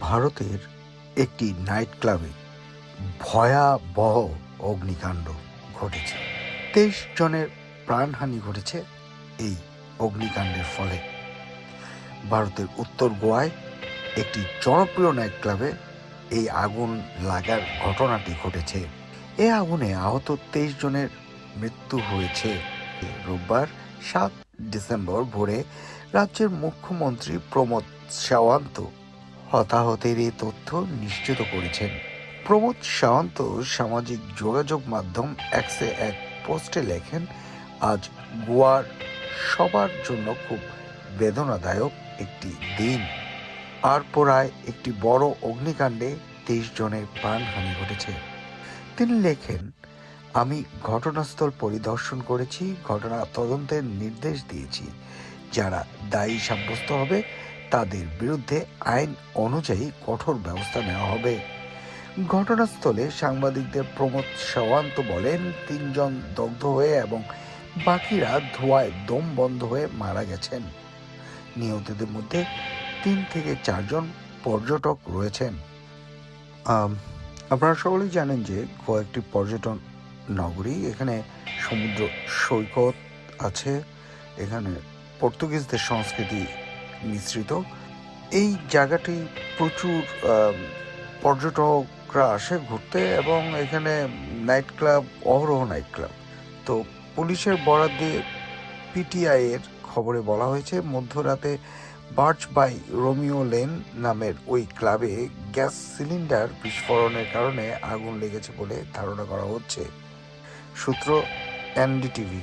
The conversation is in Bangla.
ভারতের একটি নাইট ক্লাবে ভয়াবহ অগ্নিকাণ্ড ঘটেছে। তেইশ জনের প্রাণহানি ঘটেছে এই অগ্নিকাণ্ডের ফলে। ভারতের উত্তর গোয়ায় একটি জনপ্রিয় নাইট ক্লাবে এই আগুন লাগার ঘটনাটি ঘটেছে। এই আগুনে আহত তেইশ জনের মৃত্যু হয়েছে। রোববার সাত ডিসেম্বর ভোরে রাজ্যের মুখ্যমন্ত্রী প্রমোদ সাওয়ান্ত হতাহতের এই তথ্য নিশ্চিত করেছেন। প্রমোদ সাওয়ান্ত সামাজিক যোগাযোগ মাধ্যম এক্সে এক পোস্টে লেখেন, আজ গোয়ার সবার জন্য খুব বেদনাদায়ক একটি দিন। আর পোড়ায় একটি বড় অগ্নিকাণ্ডে তেইশ জনের প্রাণহানি ঘটেছে। তিনি লেখেন, আমি ঘটনাস্থল পরিদর্শন করেছি, ঘটনা তদন্তের নির্দেশ দিয়েছি। যারা দায়ী সাব্যস্ত হবে তাদের বিরুদ্ধে আইন অনুযায়ী কঠোর ব্যবস্থা নেওয়া হবে। ঘটনাস্থলে সাংবাদিকদের প্রমোদ সাওয়ান্ত বলেন, তিনজন দগ্ধ হয়ে এবং বাকিরা ধোঁয়ায় দম বন্ধ হয়ে মারা গেছেন। নিহতদের মধ্যে তিন থেকে চারজন পর্যটক রয়েছেন। আপনারা সকলেই জানেন যে গোয়া একটি পর্যটন নগরী, এখানে সমুদ্র সৈকত আছে, এখানে পর্তুগিজদের সংস্কৃতি মিশ্রিত। এই জায়গাটি প্রচুর পর্যটকরা আসে ঘুরতে এবং এখানে নাইট ক্লাব, অহরহ নাইট ক্লাব। তো পুলিশের বরাদ দিয়ে পিটিআই এর খবরে বলা হয়েছে, মধ্যরাতে বার্চ বাই রোমিও লেন নামের ওই ক্লাবে গ্যাস সিলিন্ডার বিস্ফোরণের কারণে আগুন লেগেছে বলে ধারণা করা হচ্ছে। সূত্র এনডিটিভি।